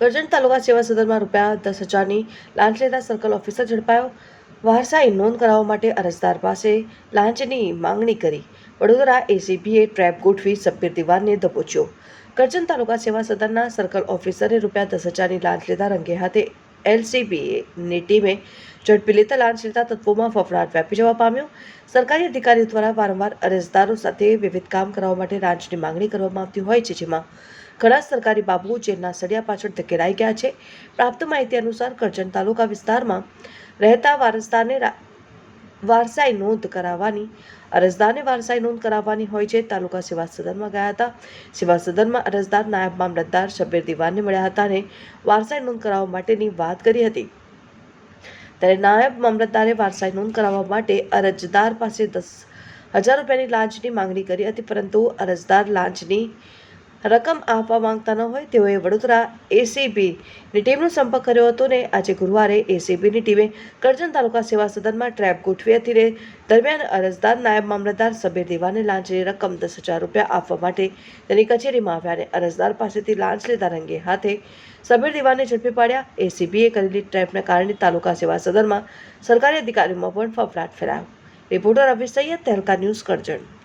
ગર્જન તાલુકા સેવા સદનમાં રૂપિયા દસ હજારની લાંચ લેતા સર્કલ ઓફિસર ઝડપાયો. વારસાઈ નોંધ કરાવવા માટે અરજદાર પાસે લાંચની માંગણી કરી. વડોદરા એસીબીએ ટ્રેપ ગોઠવી સબ્બીર દિવાનને દબોચ્યો કરજણ તાલુકા સેવા સદનના સર્કલ ઓફિસરે રૂપિયા દસ હજારની લાંચ લેતા રંગે હાથે એલસીબીની ટીમે ઝડપી લેતા લાંચ લેતા તત્વોમાં ફફડાટ વ્યાપી જવા પામ્યો. સરકારી અધિકારીઓ દ્વારા વારંવાર અરજદારો સાથે વિવિધ કામ કરાવવા માટે લાંચની માંગણી કરવામાં આવતી હોય છે, જેમાં ઘણા સરકારી બાબુઓ જેલના સળિયા પાછળ ધકેલાઈ ગયા છે. પ્રાપ્ત માહિતી અનુસાર કરજણ તાલુકા વિસ્તારમાં રહેતા વારસદારને વારસાઈ નોંધ કરાવવાની. અરજદારને વારસાઈ નોંધ કરાવવાની હોય છે. તાલુકા સેવા સદનમાં ગયા હતા. સેવા સદનમાં અરજદાર નાયબ મામલતદાર શબીર દિવાનને મળ્યા હતા અને વારસાઈ નોંધ કરાવવા માટેની વાત કરી હતી. ત્યારે નાયબ મામલતદારે વારસાઈ નોંધ કરાવવા માટે અરજદાર પાસે દસ હજાર રૂપિયાની લાંચની માંગણી કરી હતી, પરંતુ અરજદાર લાંચની રકમ આપવા માંગતા ન હોય તેઓએ વડોદરા એસીબીની ટીમનો સંપર્ક કર્યો હતો ને આજે ગુરુવારે એસીબીની ટીમે કરજણ તાલુકા સેવા સદનમાં ટ્રેપ ગોઠવી હતી ને દરમિયાન અરજદાર નાયબ મામલતદાર સબીર દેવાને લાંચની રકમ દસ હજાર રૂપિયા આપવા માટે તેની કચેરીમાં આવ્યા અને અરજદાર પાસેથી લાંચ લેતા રંગે હાથે સબીર દેવાને ઝડપી પાડ્યા. એસીબીએ કરેલી ટ્રેપના કારણે તાલુકા સેવા સદનમાં સરકારી અધિકારીઓમાં પણ ફફડાટ ફેલાયો. રિપોર્ટર અભિષ સૈયદ, તહેલકા ન્યૂઝ કરજણ.